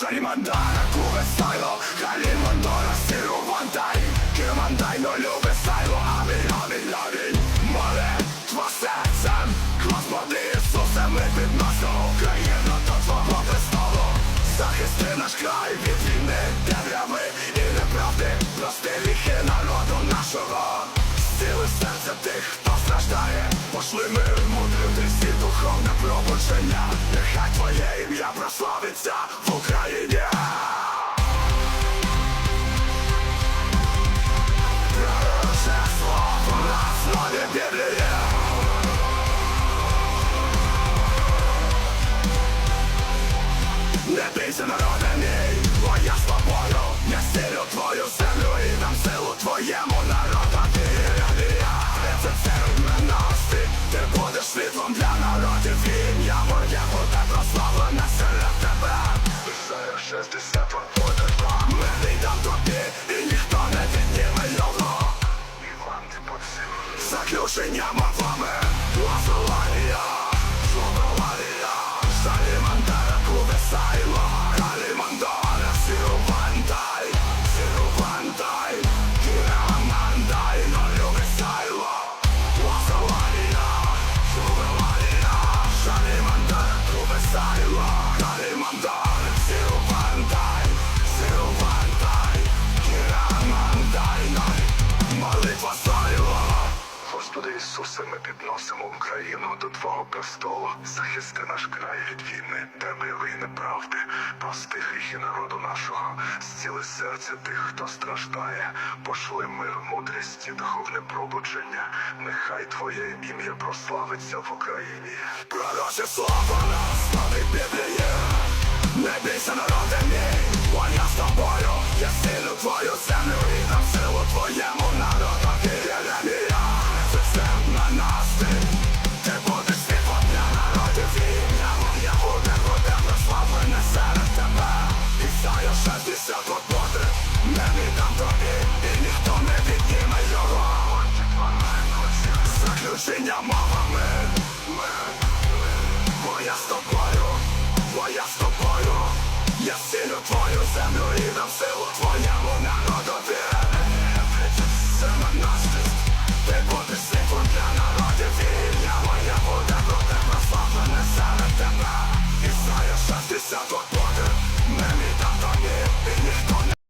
Шарімандана, куве сайло, Халімандора, сиру вандай Кимандай, но любе сайло, амінь, амінь, амінь Молитва серцем, Господи Ісусе, ми підносимо Україну до Твого престолу Захисти наш край від війни, темряви і неправди Прости гріхи народу нашого Зціли серця тих, хто страждає Пошли мир, духовне пробудження. Нехай Твоє ім'я прославиться в Україні. Не бійся народе мій, бо я з Я силю твою землю і дам силу твоєму народу. Ти я, це все іменості Ти будеш світлом для моє буде прославлене серед тебе Ісая 60 буде два Ми віддам тобі і ніхто не підніме його Іван ти Заключення мовами Лазоланія Господи Ісусе, ми підносимо Україну до Твого престолу. Захисти наш край від війни, темряви і неправди. Прости гріхи народу нашого, зціли серця тих, хто страждає. Пошли мир, мудрість духовне пробудження. Нехай Твоє ім'я прославиться в Україні. Основі Біблії. Бійся народи мій, бо з тобою, я силю твою землю і дам силу твоєму народу. Єремія, це все на нас ти твою землю і нам силу Твоя вона родові Саме Ти будеш світло для народів Вільня моя буде проти прославлена серед тебе І знаєш, що ти